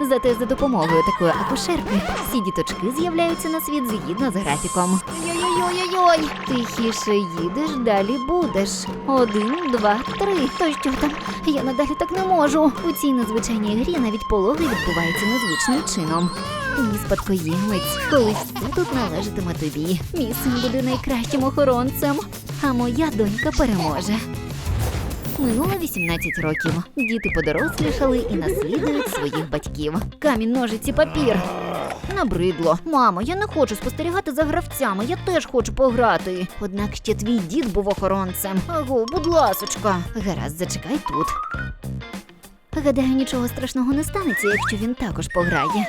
Зате за допомогою такої акушерки всі діточки з'являються на світ згідно з графіком. Йой-йой-йой-йой! Тихіше їдеш, далі будеш. Один, два, три. То що там? Я надалі так не можу. У цій незвичайній грі навіть пологи відбуваються незвичним чином. Мій спадкоємець, колись все тут належатиме тобі. Мій син буде найкращим охоронцем, а моя донька переможе. Минуло 18 років. Діти подорослішали і наслідують своїх батьків. Камінь, ножиці, папір. Набридло. Мамо, я не хочу спостерігати за гравцями, я теж хочу пограти. Однак ще твій дід був охоронцем. Аго, будь ласочка. Гаразд, зачекай тут. Гадаю, нічого страшного не станеться, якщо він також пограє.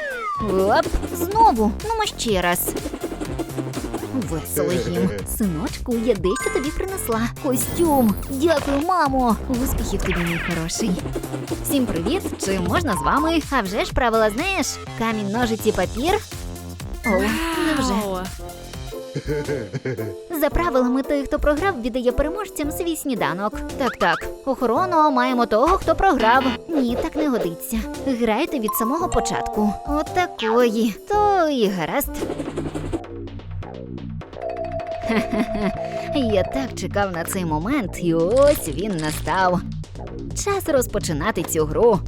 Оп, знову. Ну, ще раз. Весело їм. Синочку, я дещо тобі принесла. Костюм. Дякую, мамо. Успіхів тобі, мій хороший. Всім привіт! Чи можна з вами? А вже ж правила знаєш? Камінь, ножиці, папір. О, невже. За правилами, той, хто програв, віддає переможцям свій сніданок. Так, так. Охорону маємо того, хто програв. Ні, так не годиться. Грайте від самого початку. Отакої. То і гаразд. Я так чекав на цей момент, і ось він настав. Час розпочинати цю гру.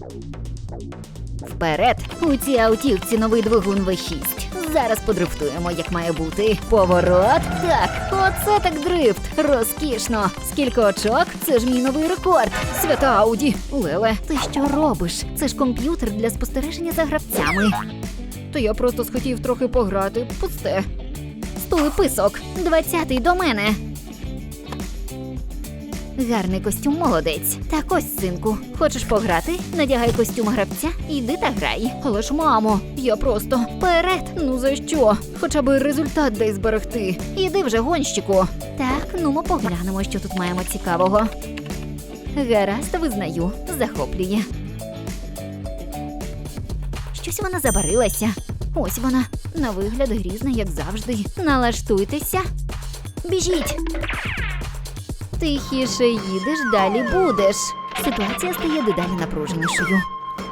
Вперед! У цій автівці новий двигун V6. Зараз подрифтуємо, як має бути. Поворот. Так, оце так дрифт. Розкішно. Скільки очок? Це ж мій новий рекорд. Свята Ауді. Леле, ти що робиш? Це ж комп'ютер для спостереження за гравцями. То я просто схотів трохи пограти. Пусте. Стули писок. Двадцятий до мене. Гарний костюм молодець. Так ось, синку, хочеш пограти? Надягай костюм гравця йди та грай. Але ж, мамо, я просто вперед. Ну за що? Хоча б результат дай зберегти. Іди вже, гонщику. Так, ну ми поглянемо, що тут маємо цікавого. Гаразд, визнаю, захоплює. Щось вона забарилася. Ось вона, на вигляд грізна, як завжди. Налаштуйтеся. Біжіть. Тихіше їдеш, далі будеш. Ситуація стає дедалі напруженішою.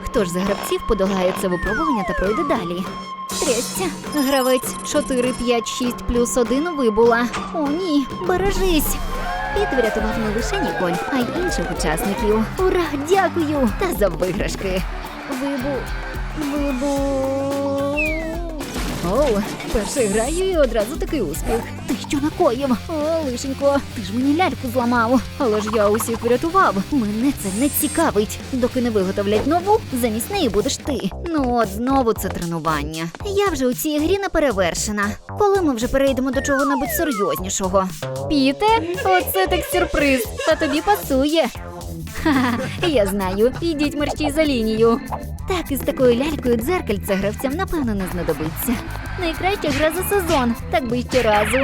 Хто ж з гравців подолає це випробування та пройде далі? Трясця. Гравець 4, 5, 6 плюс 1 вибула. О, ні, бережись. Піт врятував не лише Ніколь, а й інших учасників. Ура, дякую! Та за виграшки. Вибу. Вибу. Оу, перший граю і одразу такий успіх. Ти що накоїв? О, лишенько, ти ж мені ляльку зламав. Але ж я усіх врятував. Мене це не цікавить. Доки не виготовлять нову, замість неї будеш ти. Ну от знову це тренування. Я вже у цій грі не перевершена. Коли ми вже перейдемо до чого-небудь серйознішого? Піте, оце так сюрприз. Та тобі пасує. Ха-ха, я знаю. Ідіть мерщій за лінію. Так, із такою лялькою дзеркальце гравцям напевно не знадобиться. Найкраща гра за сезон, так би ще разу.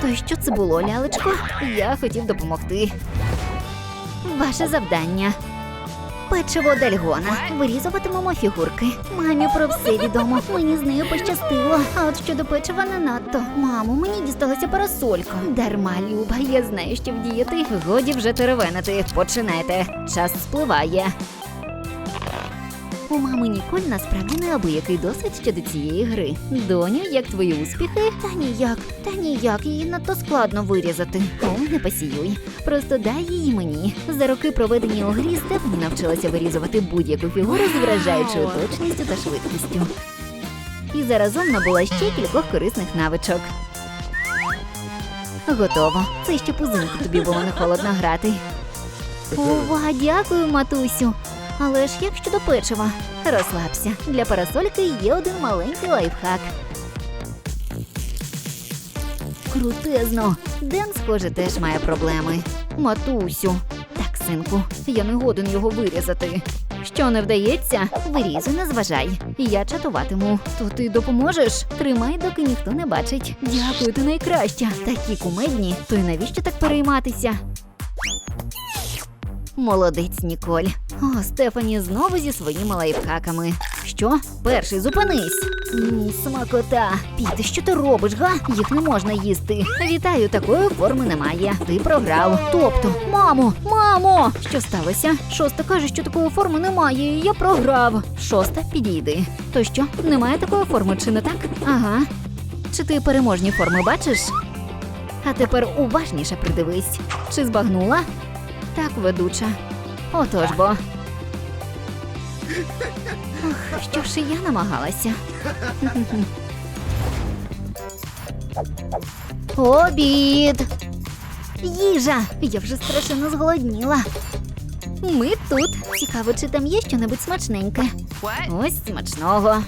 То що це було, лялечко? Я хотів допомогти. Ваше завдання. Печиво Дальгона. Вирізуватимемо фігурки. Мамі про все відомо. Мені з нею пощастило. А от щодо печива не надто. Мамо, мені дісталася парасолька. Дарма, Люба, я знаю, що вдіяти. Годі вже теревенити. Починайте. Час спливає. У мами Ніколь насправді неабиякий досвід щодо цієї гри. Доню, як твої успіхи? Та ніяк, та ніяк, її надто складно вирізати. О, не пасіюй. Просто дай її мені. За роки, проведені у грі, Стефані навчилася вирізувати будь-яку фігуру з вражаючою точністю та швидкістю. І заразом набула ще кількох корисних навичок. Готово. Це ще пузинку тобі було не холодно грати. Ова, дякую, матусю. Але ж як щодо печива? Розслабся. Для парасольки є один маленький лайфхак. Крутезно. Ден, схоже, теж має проблеми. Матусю. Так, синку, я не годен його вирізати. Що не вдається, вирізуй, не зважай. Я чатуватиму. То ти допоможеш? Тримай, доки ніхто не бачить. Дякую, ти найкраща. Такі кумедні. То й навіщо так перейматися? Молодець, Ніколь. О, Стефані знову зі своїми лайфхаками. Що? Перший зупинись. Ні, смакота. Піти, що ти робиш, га? Їх не можна їсти. Вітаю, такої форми немає. Ти програв. Тобто, мамо, мамо! Що сталося? Шоста каже, що такої форми немає, і я програв. Шоста, підійди. То що, немає такої форми, чи не так? Ага. Чи ти переможні форми бачиш? А тепер уважніше придивись. Чи збагнула? Так, ведуча. Отож бо. Ох, що ж і я намагалася. Обід. Їжа. Я вже страшенно зголодніла. Ми тут. Цікаво, чи там є щонебудь смачненьке. Ось смачного.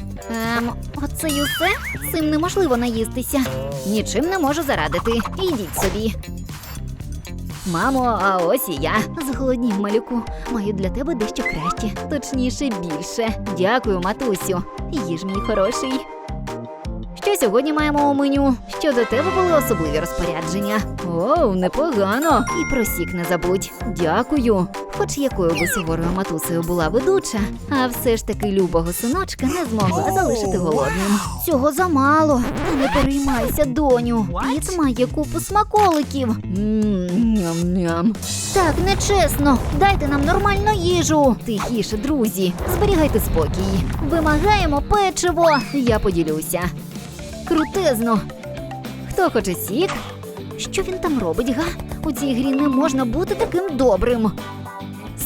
Ем, оце й усе? Цим неможливо наїстися. Нічим не можу зарадити. Ідіть собі. Мамо, а ось і я. Зголоднів, малюку. Маю для тебе дещо краще, точніше більше. Дякую, матусю. Їж мій хороший. Що сьогодні маємо у меню? Що до тебе були особливі розпорядження? Оу, непогано. І про сік не забудь. Дякую. Хоч якою би суворою матусею була ведуча, а все ж таки любого синочка не змогла залишити голодним. Цього замало. Та не переймайся, доню. Піц має купу смаколиків. Ням-ням. Так, нечесно. Дайте нам нормальну їжу. Тихіше, друзі. Зберігайте спокій. Вимагаємо печиво. Я поділюся. Крутезно. Хто хоче сік? Що він там робить, га? У цій грі не можна бути таким добрим.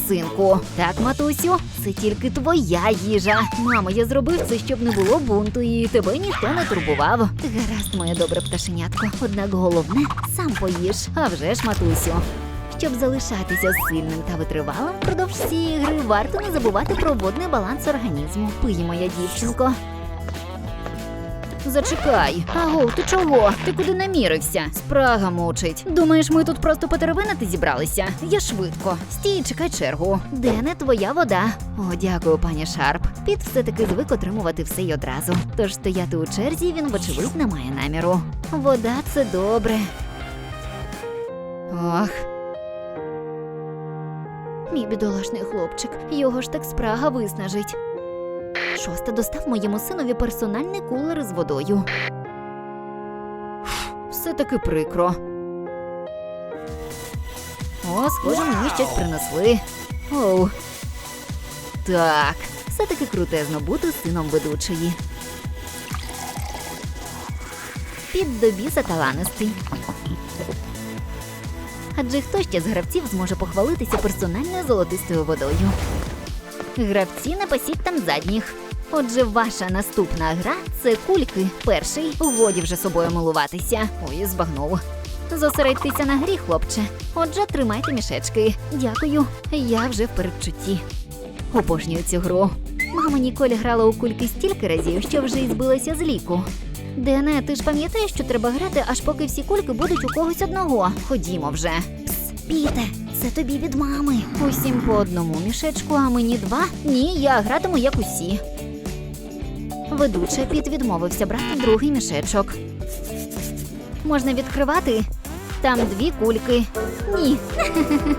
Синку, так, матусю, це тільки твоя їжа. Мамо, я зробив це, щоб не було бунту, і тебе ніхто не турбував. Гаразд, моє добре пташенятко. Однак головне сам поїж. А вже ж, матусю. Щоб залишатися сильним та витривалим впродовж всієї гри, варто не забувати про водний баланс організму. Пий, моя дівчинко. Зачекай. Аго, ти чого? Ти куди намірився? Спрага мучить. Думаєш, ми тут просто потеревинити зібралися? Я швидко. Стій, чекай чергу. Де не твоя вода? О, дякую, пані Шарп. Піт все-таки звик отримувати все й одразу. Тож стояти у черзі він, вочевидь, не має наміру. Вода це добре. Ох. Мій бідолашний хлопчик, його ж так спрага виснажить. Шоста достав моєму синові персональний кулер з водою. Все таки прикро. О, схоже, мені щось принесли. Оу. Так, все таки крутезно бути сином ведучої. Під до біса таланистий. Адже хто ще з гравців зможе похвалитися персональною золотистою водою? Гравці не пасіть там задніх. Отже, ваша наступна гра це кульки. Перший годі вже собою милуватися. Ой, збагнув. Зосередьтеся на грі, хлопче. Отже, тримайте мішечки. Дякую. Я вже в передчутті. Обожнюю цю гру. Мама Ніколь грала у кульки стільки разів, що вже й збилася з ліку. Дене, ти ж пам'ятаєш, що треба грати, аж поки всі кульки будуть у когось одного. Ходімо вже. Пс, Піте, це тобі від мами. Усім по одному мішечку, а мені два? Ні, я гратиму як усі. Ведуча Піт відмовився брати другий мішечок. Можна відкривати? Там дві кульки. Ні.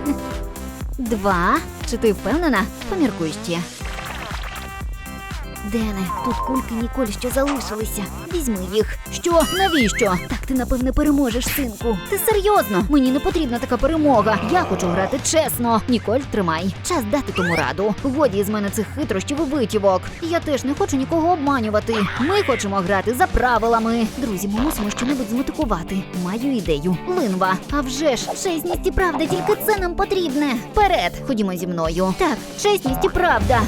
Два. Чи ти впевнена? Поміркуй ще. Дене, тут кульки Ніколь що залишилися. Візьми їх. Що? Навіщо? Так ти напевне переможеш, синку. Ти серйозно? Мені не потрібна така перемога. Я хочу грати чесно. Ніколь, тримай. Час дати тому раду. Годі з мене цих хитрощів і витівок. Я теж не хочу нікого обманювати. Ми хочемо грати за правилами. Друзі, ми мусимо щонебудь змотикувати. Маю ідею. Линва. А вже ж, чесність і правда, тільки це нам потрібне. Вперед, ходімо зі мною. Так, чесність і правда.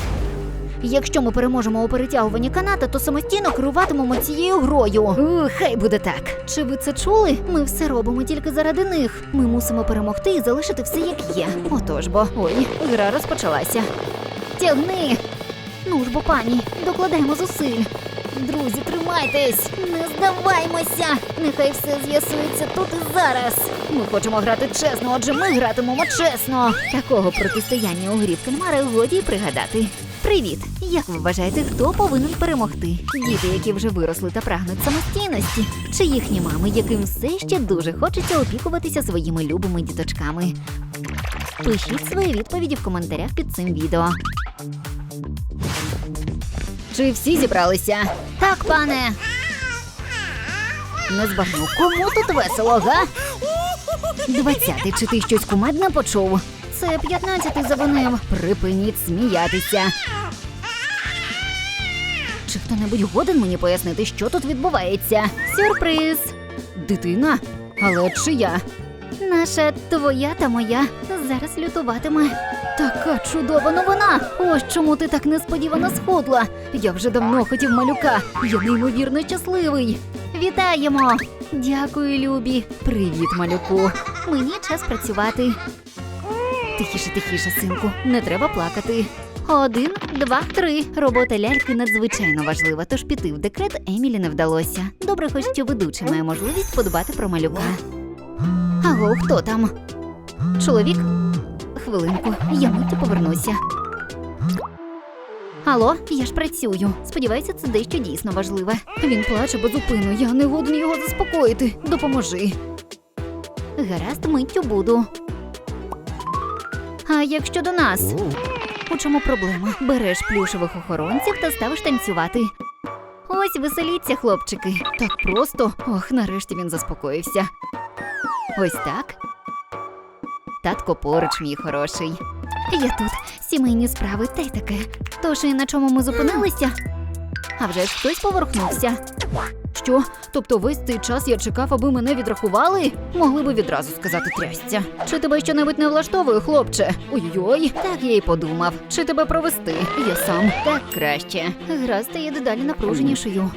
Якщо ми переможемо у перетягуванні каната, то самостійно керуватимемо цією грою. Ух, хай буде так. Чи ви це чули? Ми все робимо тільки заради них. Ми мусимо перемогти і залишити все як є. Отож бо, ой, гра розпочалася. Тягни. Ну ж бо, пані, докладаємо зусиль. Друзі, тримайтесь! Не здаваймося! Нехай все з'ясується тут і зараз. Ми хочемо грати чесно, отже, ми гратимемо чесно. Такого протистояння у грі в кальмари годі пригадати. Привіт! Як ви вважаєте, хто повинен перемогти? Діти, які вже виросли та прагнуть самостійності, чи їхні мами, яким все ще дуже хочеться опікуватися своїми любими діточками? Пишіть свої відповіді в коментарях під цим відео. Чи всі зібралися? Так, пане. Не збагну, кому тут весело, га? Двадцятий, чи ти щось кумедне почув? Це п'ятнадцятий завинив. Припиніть сміятися. Чи хто-небудь годен мені пояснити, що тут відбувається? Сюрприз! Дитина? Але чия? Наша твоя та моя зараз лютуватиме. Така чудова новина! Ось чому ти так несподівано схудла. Я вже давно хотів малюка. Я неймовірно щасливий. Вітаємо! Дякую, Любі. Привіт, малюку. Мені час працювати. Тихіше, тихіше, синку, не треба плакати. Один, два, три. Робота ляльки надзвичайно важлива, тож піти в декрет Емілі не вдалося. Добре, хоч що ведучий має можливість подбати про малюка. Аго, хто там? Чоловік? Хвилинку, я миттю повернуся. Алло, я ж працюю. Сподіваюся, це дещо дійсно важливе. Він плаче без зупину, я не годен його заспокоїти. Допоможи. Гаразд, миттю буду. А як щодо нас? У чому проблема? Береш плюшевих охоронців та ставиш танцювати. Ось веселіться, хлопчики. Так просто. Ох, нарешті він заспокоївся. Ось так. Татко поруч, мій хороший. Я тут, сімейні справи та й таке. Тож і на чому ми зупинилися? А вже ж хтось поверхнувся. Що? Тобто весь цей час я чекав, аби мене відрахували? Могли би відразу сказати трясця. Чи тебе щонебудь не влаштовує, хлопче? Ой-ой, так я й подумав. Чи тебе провести? Я сам. Так краще. Гра стає дедалі напруженішою.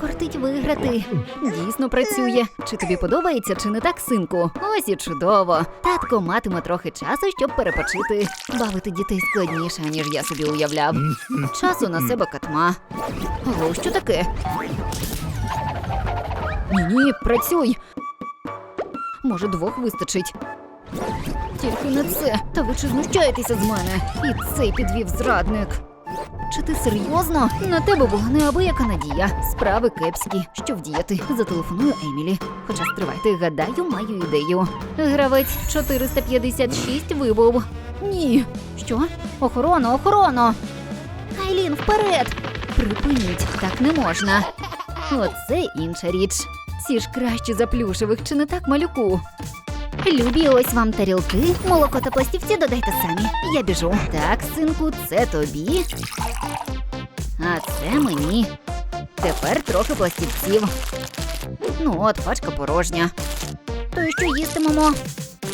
Кортить виграти. Дійсно працює. Чи тобі подобається, чи не так, синку? Ось і чудово. Татко матиме трохи часу, щоб перепочити. Бавити дітей складніше, ніж я собі уявляв. Часу на себе катма. Ого, що таке? Ні, ні, працюй. Може, двох вистачить. Тільки не це. Та ви чи знущаєтеся з мене? І цей підвів зрадник. Чи ти серйозно? На тебе була неабияка надія. Справи кепські. Що вдіяти? Зателефоную Емілі. Хоча стривайте, гадаю, маю ідею. Гравець 456 вибув. Ні. Що? Охорона, охорона! Айлін, вперед! Припиніть, так не можна. Оце інша річ. Ці ж кращі за плюшевих, чи не так, малюку? Любі, ось вам тарілки, молоко та пластівці додайте самі. Я біжу. Так, синку, це тобі. А це мені. Тепер трохи пластівців. Ну, от пачка порожня. То й що їстимемо?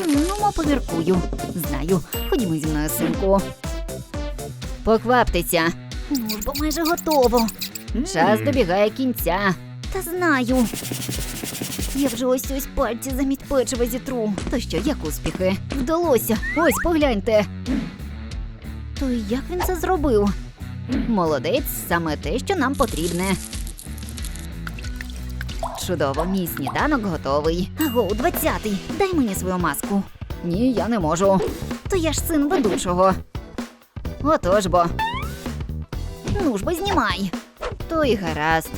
Ну, мо поміркую. Знаю. Ходімо зі мною, синку. Покваптеся. Ну бо майже готово. Час добігає кінця. Та знаю. Я вже ось ось пальці замість печива зітру. То що, як успіхи? Вдалося. Ось погляньте. То як він це зробив? Молодець, саме те, що нам потрібне. Чудово, мій сніданок готовий. Аго, двадцятий. Дай мені свою маску. Ні, я не можу. То я ж син ведучого. Отож бо. Ну ж бо знімай. То й гаразд.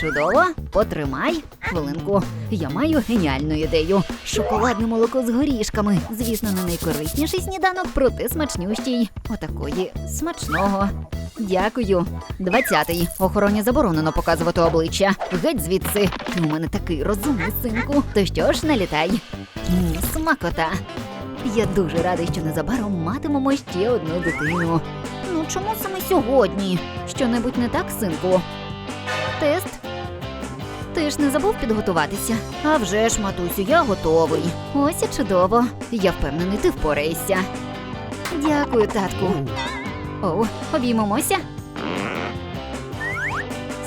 Чудово, потримай. Хвилинку. Я маю геніальну ідею. Шоколадне молоко з горішками. Звісно, не найкорисніший сніданок, проте смачнющий. Отакої смачного. Дякую. Двадцятий. Охороні заборонено показувати обличчя. Геть звідси. Ти у мене такий розумний синку. То що ж, налітай. Смакота. Я дуже радий, що незабаром матимемо ще одну дитину. Чому саме сьогодні? Що-небудь не так, синку? Тест. Ти ж не забув підготуватися? А вже ж, матусю, я готовий. Ось і чудово. Я впевнений, ти впораєшся. Дякую, татку. Оу, обіймемося.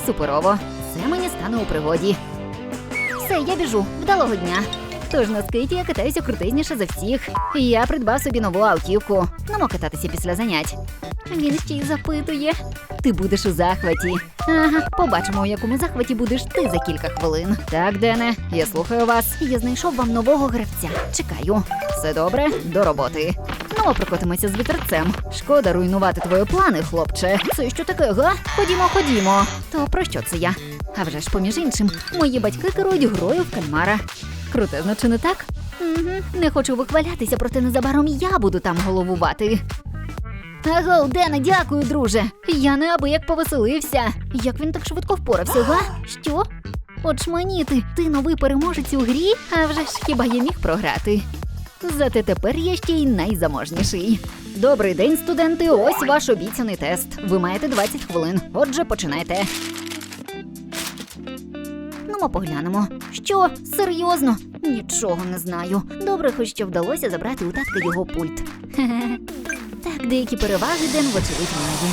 Суперово. Це мені стане у пригоді. Все, я біжу. Вдалого дня. Тож на скейті я катаюся крутизніше за всіх. Я придбав собі нову автівку. Намо кататися після занять. Він ще й запитує. Ти будеш у захваті. Ага, побачимо, у якому захваті будеш ти за кілька хвилин. Так, Дене, я слухаю вас. Я знайшов вам нового гравця. Чекаю. Все добре, до роботи. Ну, прокотимося з вітерцем. Шкода руйнувати твої плани, хлопче. Це що таке, га? Ходімо, ходімо. То про що це я? А вже ж, поміж іншим, мої батьки керують грою в кальмара. Крутезно, чи не так? Угу. Не хочу вихвалятися, проте незабаром я буду там головувати. Аго, Дена, дякую, друже. Я неабияк повеселився. Як він так швидко впорався, га? Що? Очманіти, ти новий переможець у грі? А вже ж хіба я міг програти? Зате тепер я ще й найзаможніший. Добрий день, студенти. Ось ваш обіцяний тест. Ви маєте 20 хвилин. Отже, починайте. Ну, поглянемо. Що? Серйозно? Нічого не знаю. Добре, хоч що вдалося забрати у татка його пульт. Хе-хе. Так, деякі переваги Ден вочевидь має.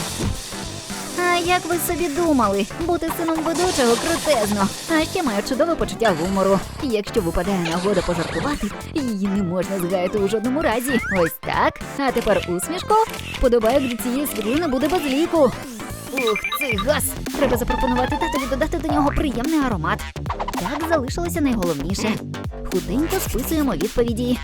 А як ви собі думали? Бути сином ведучого крутезно. А ще маю чудове почуття гумору. Якщо випадає нагода пожартувати, її не можна згаяти у жодному разі. Ось так. А тепер усмішку. Подобайок до цієї світлини буде без ліку. Ух, цей газ! Треба запропонувати татові додати до нього приємний аромат. Так залишилося найголовніше. Худенько списуємо відповіді.